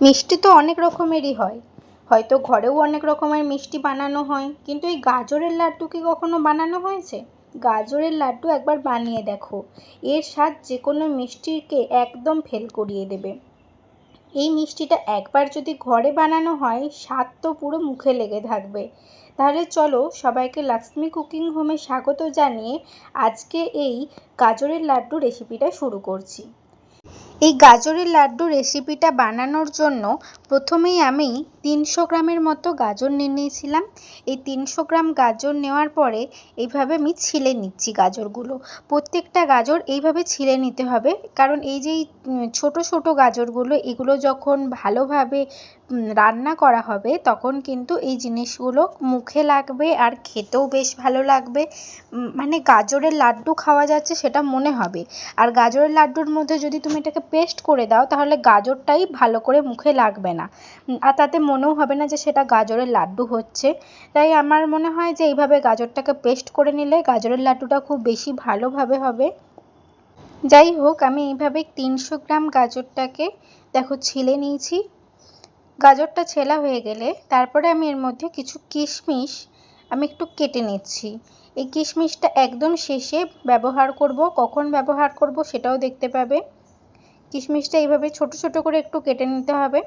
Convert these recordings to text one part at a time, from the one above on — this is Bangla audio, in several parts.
মিষ্টি তো অনেক রকমেরই হয়। হয়তো ঘরেও অনেক রকমের মিষ্টি বানানো হয়, কিন্তু এই গাজরের লাড্ডু কি কখনো বানানো হয়েছে? গাজরের লাড্ডু একবার বানিয়ে দেখো। এর স্বাদ যে কোনো মিষ্টিকে একদম ফেল করিয়ে দেবে। এই মিষ্টিটা একবার যদি ঘরে বানানো হয়, স্বাদ তো পুরো মুখে লেগে থাকবে। তাহলে চলো সবাইকে লক্ষ্মী কুকিং হোমে স্বাগত জানিয়ে আজকে এই গাজরের লাড্ডু রেসিপিটা শুরু করছি। এই গাজরের লাড্ডু রেসিপিটা বানানোর জন্য প্রথমেই আমি তিনশো গ্রামের মতো গাজর নিয়ে নিয়েছিলাম। এই তিনশো গ্রাম গাজর নেওয়ার পরে এইভাবে আমি ছিলে নিচ্ছি গাজরগুলো। প্রত্যেকটা গাজর এইভাবে ছিলে নিতে হবে। কারণ এই যে ছোট ছোট গাজরগুলো, এগুলো যখন ভালোভাবে রান্না করা হবে, তখন কিন্তু এই জিনিসগুলো মুখে লাগবে আর খেতেও বেশ ভালো লাগবে। মানে গাজরের লাড্ডু খাওয়া যাচ্ছে সেটা মনে হবে। আর গাজরের লাড্ডুর মধ্যে যদি তুমি এটাকে পেস্ট করে দাও, তাহলে গাজরটাই ভালো করে মুখে লাগবে না। আর তাতে মনেও হবে না যে সেটা গাজরের লাড্ডু হচ্ছে। তাই আমার মনে হয় যে এইভাবে গাজরটাকে পেস্ট করে নিলে গাজরের লাড্ডুটা খুব বেশি ভালোভাবে হবে। যাই হোক, আমি এইভাবে তিনশো গ্রাম গাজরটাকে দেখো ছিলে নিয়েছি। গাজরটা ছেলা হয়ে গেলে তারপরে আমি এর মধ্যে কিছু কিশমিশ আমি একটু কেটে নিচ্ছি। এই কিশমিশটা একদম শেষে ব্যবহার করব। কখন ব্যবহার করব সেটাও দেখতে পাবে। কিশমিশটা এইভাবে ছোট ছোট করে একটু কেটে নিতে হবে।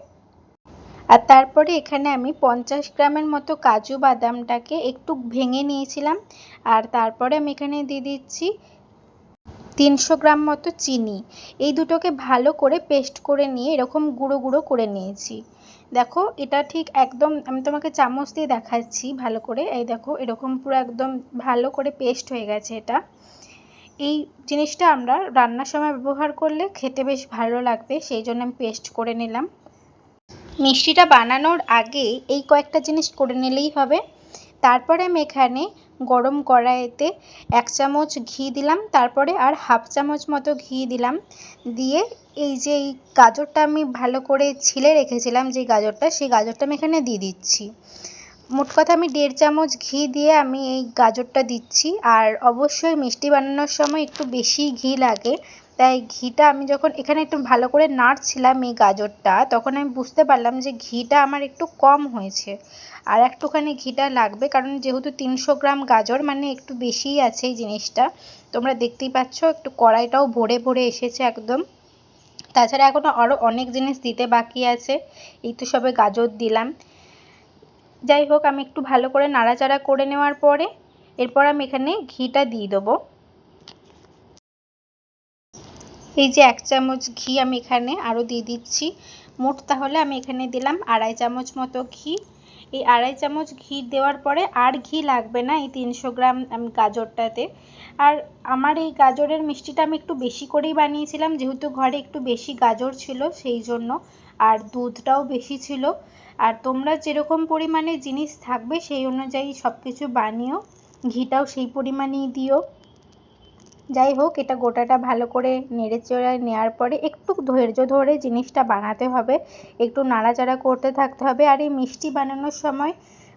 আর তারপরে এখানে আমি পঞ্চাশ গ্রামের মতো কাজু বাদামটাকে একটু ভেঙে নিয়েছিলাম। আর তারপরে আমি এখানে দিয়ে দিচ্ছি তিনশো গ্রাম মতো চিনি। এই দুটোকে ভালো করে পেস্ট করে নিয়ে এরকম গুঁড়ো গুঁড়ো করে নিয়েছি। দেখো, এটা ঠিক একদম, আমি তোমাকে চামচ দিয়ে দেখাচ্ছি ভালো করে। এই দেখো, এরকম পুরো একদম ভালো করে পেস্ট হয়ে গেছে এটা। এই জিনিসটা আমরা রান্নার সময় ব্যবহার করলে খেতে বেশ ভালো লাগবে, সেই জন্য আমি পেস্ট করে নিলাম। মিষ্টিটা বানানোর আগে এই কয়েকটা জিনিস করে নিলেই হবে। তারপরে আমি এখানে গরম কড়াইতে এক চামচ ঘি দিলাম, তারপরে আর হাফ চামচ মতো ঘি দিলাম। দিয়ে এই যে এই গাজরটা আমি ভালো করে ছিলে রেখেছিলাম, যে গাজরটা, সেই গাজরটা আমি এখানে দিয়ে দিচ্ছি। মোট কথা আমি দেড় চামচ ঘি দিয়ে আমি এই গাজরটা দিচ্ছি। আর অবশ্যই মিষ্টি বানানোর সময় একটু বেশি ঘি লাগে। তাই ঘিটা আমি যখন এখানে একটু ভালো করে নাড়ছিলাম এই গাজরটা, তখন আমি বুঝতে পারলাম যে ঘিটা আমার একটু কম হয়েছে। আর একটুখানি ঘিটা লাগবে, কারণ যেহেতু তিনশো গ্রাম গাজর মানে একটু বেশিই আছে এই জিনিসটা। তোমরা দেখতেই পাচ্ছ, একটু কড়াইটাও ভরে ভরে এসেছে একদম। তাছাড়া এখনও আরও অনেক জিনিস দিতে বাকি আছে। এই তো সবে গাজর দিলাম। যাই হোক, আমি একটু ভালো করে নাড়াচাড়া করে নেওয়ার পরে এরপর আমি এখানে ঘিটা দিয়ে দেবো। এই যে এক চামচ ঘি আমি এখানে আরও দিয়ে দিচ্ছি। মোট তাহলে আমি এখানে দিলাম আড়াই চামচ মতো ঘি। এই আড়াই চামচ ঘি দেওয়ার পরে আর ঘি লাগবে না এই তিনশো গ্রাম আমি গাজরটাতে। আর আমার এই গাজরের মিষ্টিটা আমি একটু বেশি করেই বানিয়েছিলাম, যেহেতু ঘরে একটু বেশি গাজর ছিল সেই জন্য। আর দুধটাও বেশি ছিল। আর তোমরা যেরকম পরিমাণে জিনিস থাকবে সেই অনুযায়ী সব কিছু বানিও, ঘিটাও সেই পরিমাণেই দিও। যাই হোক, এটা গোটাটা ভালো করে নেড়ে চেড়ে নেওয়ার পরে একটু ধৈর্য ধরে জিনিসটা বানাতে হবে। একটু নাড়াচাড়া করতে থাকতে হবে। আর এই মিষ্টি বানানোর সময়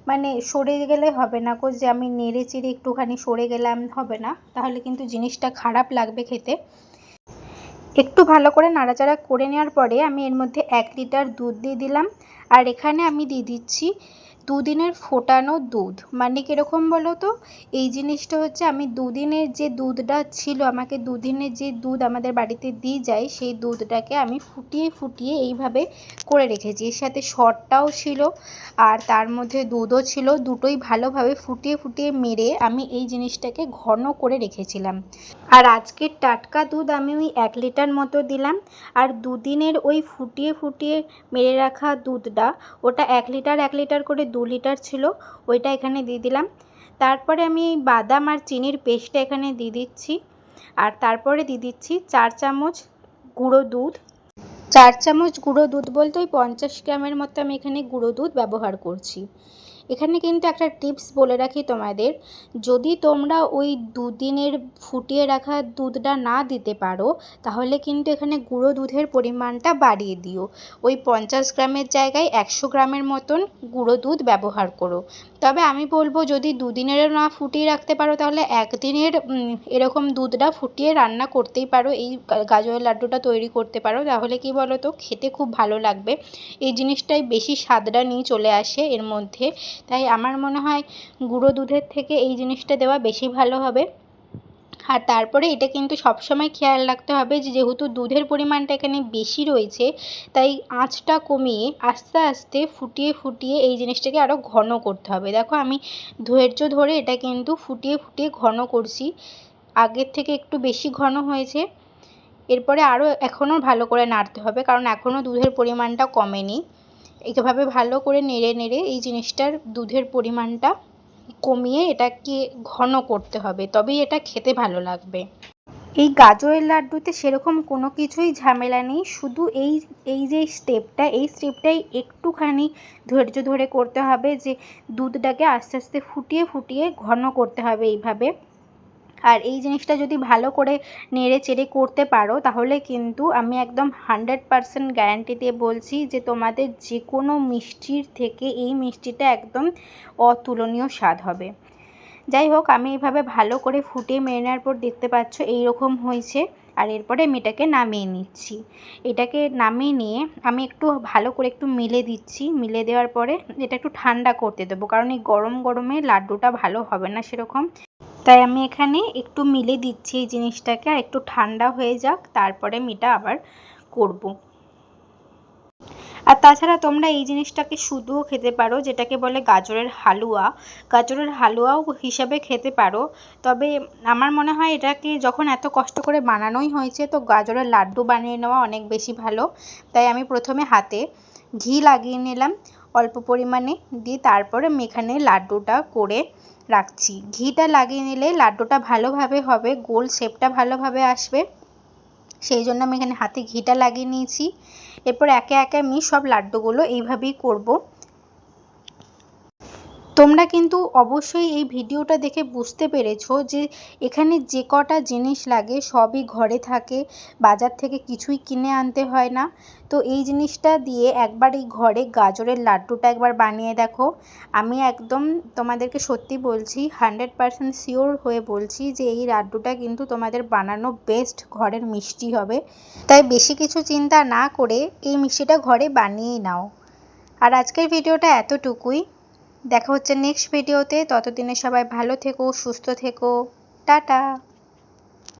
মানে সরে গেলে হবে না কো, যে আমি নেড়ে চেড়ে একটুখানি সরে গেলাম, হবে না। তাহলে কিন্তু জিনিসটা খারাপ লাগবে খেতে। একটু ভালো করে নাড়াচাড়া করে নেওয়ার পরে আমি এর মধ্যে এক লিটার দুধ দিয়ে দিলাম। আর এখানে আমি দিয়ে দিচ্ছি দুদিনের ফোটানো দুধ। মানে কীরকম বলো তো এই জিনিসটা হচ্ছে আমি দুদিনের যে দুধটা ছিল, আমাকে দুদিনের যে দুধ আমাদের বাড়িতে দিয়ে যায়, সেই দুধটাকে আমি ফুটিয়ে ফুটিয়ে এইভাবে করে রেখেছি। এর সাথে সরটাও ছিল আর তার মধ্যে দুধও ছিল। দুটোই ভালোভাবে ফুটিয়ে ফুটিয়ে মেরে আমি এই জিনিসটাকে ঘন করে রেখেছিলাম। আর আজকের টাটকা দুধ আমি ওই এক লিটার মতো দিলাম। আর দুদিনের ওই ফুটিয়ে ফুটিয়ে মেরে রাখা দুধটা, ওটা এক লিটার এক লিটার করে দু লিটার ছিল, ওইটা এখানে দিয়ে দিলাম। তারপরে আমি বাদাম আর চিনির পেস্টটা এখানে দিয়ে দিচ্ছি। আর তারপরে দিয়ে দিচ্ছি চার চামচ গুঁড়ো দুধ। চার চামচ গুঁড়ো দুধ বলতে ওই পঞ্চাশ গ্রামের মতো আমি এখানে গুঁড়ো দুধ ব্যবহার করছি। এখানে কিন্তু একটা টিপস বলে রাখি তোমাদের, যদি তোমরা ওই দুদিনের ফুটিয়ে রাখা দুধটা না দিতে পারো, তাহলে কিন্তু এখানে গুঁড়ো দুধের পরিমাণটা বাড়িয়ে দিও। ওই পঞ্চাশ গ্রামের জায়গায় একশো গ্রামের মতন গুঁড়ো দুধ ব্যবহার করো। তবে আমি বলব, যদি দুদিনেরও না ফুটিয়ে রাখতে পারো, তাহলে একদিনের এরকম দুধটা ফুটিয়ে রান্না করতেই পারো, এই গাজরের লাড্ডুটা তৈরি করতে পারো। তাহলে কি বলো তো, খেতে খুব ভালো লাগবে। এই জিনিসটাই বেশি স্বাদটা নিয়ে চলে আসে এর মধ্যে। তাই আমার মনে হয় গুঁড়ো দুধের থেকে এই জিনিসটা দেওয়া বেশি ভালো হবে। আর তারপরে এটা কিন্তু সবসময় খেয়াল রাখতে হবে যে যেহেতু দুধের পরিমাণটা এখানে বেশি রয়েছে, তাই আঁচটা কমিয়ে আস্তে আস্তে ফুটিয়ে ফুটিয়ে এই জিনিসটাকে আরও ঘন করতে হবে। দেখো আমি ধৈর্য ধরে এটা কিন্তু ফুটিয়ে ফুটিয়ে ঘন করছি। আগের থেকে একটু বেশি ঘন হয়েছে। এরপরে আরও এখনও ভালো করে নাড়তে হবে, কারণ এখনও দুধের পরিমাণটা কমেনি। এইভাবে ভালো করে নেড়ে নেড়ে এই জিনিসটার দুধের পরিমাণটা কমিয়ে এটাকে ঘন করতে হবে, তবেই এটা খেতে ভালো লাগবে। এই গাজরের লাড্ডুতে সেরকম কোনো কিছুই ঝামেলা নেই, শুধু এই এই যে স্টেপটা এই স্টেপটাই একটুখানি ধৈর্য ধরে করতে হবে যে দুধটাকে আস্তে আস্তে ফুটিয়ে ফুটিয়ে ঘন করতে হবে এইভাবে। আর এই জিনিসটা যদি ভালো করে নেড়ে চেড়ে করতে পারো, তাহলে কিন্তু আমি একদম হান্ড্রেড পারসেন্ট গ্যারান্টি দিয়ে বলছি যে তোমাদের যে কোনো মিষ্টির থেকে এই মিষ্টিটা একদম অতুলনীয় স্বাদ হবে। যাই হোক, আমি এইভাবে ভালো করে ফুটিয়ে মেরে নেওয়ার পর দেখতে পাচ্ছ এইরকম হয়েছে। আর এরপরে আমি এটাকে নামিয়ে নিচ্ছি। এটাকে নামিয়ে নিয়ে আমি একটু ভালো করে একটু মিলে দিচ্ছি। মিলে দেওয়ার পরে এটা একটু ঠান্ডা করতে দেবো, কারণ এই গরম গরমে লাড্ডুটা ভালো হবে না সেরকম। তাই আমি এখানে একটু মিলে দিচ্ছি এই জিনিসটাকে, আর একটু ঠান্ডা হয়ে যাক, তারপরে আমি এটা আবার করব। আর তাছাড়া তোমরা এই জিনিসটাকে শুধুও খেতে পারো, যেটাকে বলে গাজরের হালুয়া। গাজরের হালুয়াও হিসাবে খেতে পারো, তবে আমার মনে হয় এটাকে যখন এত কষ্ট করে বানানোই হয়েছে, তো গাজরের লাড্ডু বানিয়ে নেওয়া অনেক বেশি ভালো। তাই আমি প্রথমে হাতে ঘি লাগিয়ে নিলাম অল্প পরিমাণে, দিয়ে তারপরে আমি এখানে লাড্ডুটা করে রাখছি। ঘিটা লাগিয়ে নিলে লাড্ডুটা ভালোভাবে হবে, গোল শেপটা ভালোভাবে আসবে। সেই জন্য আমি এখানে হাতে ঘিটা লাগিয়ে নিয়েছি। এরপর একে একে আমি সব লাড্ডুগুলো এইভাবেই করব। তোমরা কিন্তু অবশ্যই এই ভিডিওটা দেখে বুঝতে পেরেছ যে এখানে যে কটা জিনিস লাগে সবই ঘরে থাকে, বাজার থেকে কিছুই কিনে আনতে হয় না। তো এই জিনিসটা দিয়ে একবার এই ঘরে গাজরের লাড্ডুটা একবার বানিয়ে দেখো। আমি একদম তোমাদেরকে সত্যি বলছি হান্ড্রেড পারসেন্ট শিওর হয়ে বলছি যে এই লাড্ডুটা কিন্তু তোমাদের বানানো বেস্ট ঘরের মিষ্টি হবে। তাই বেশি কিছু চিন্তা না করে এই মিষ্টিটা ঘরে বানিয়েই নাও। আর আজকের ভিডিওটা এতটুকুই। দেখা হচ্ছে নেক্সট ভিডিওতে ততদিনে সবাই ভালো থেকো সুস্থ থেকো। টাটা।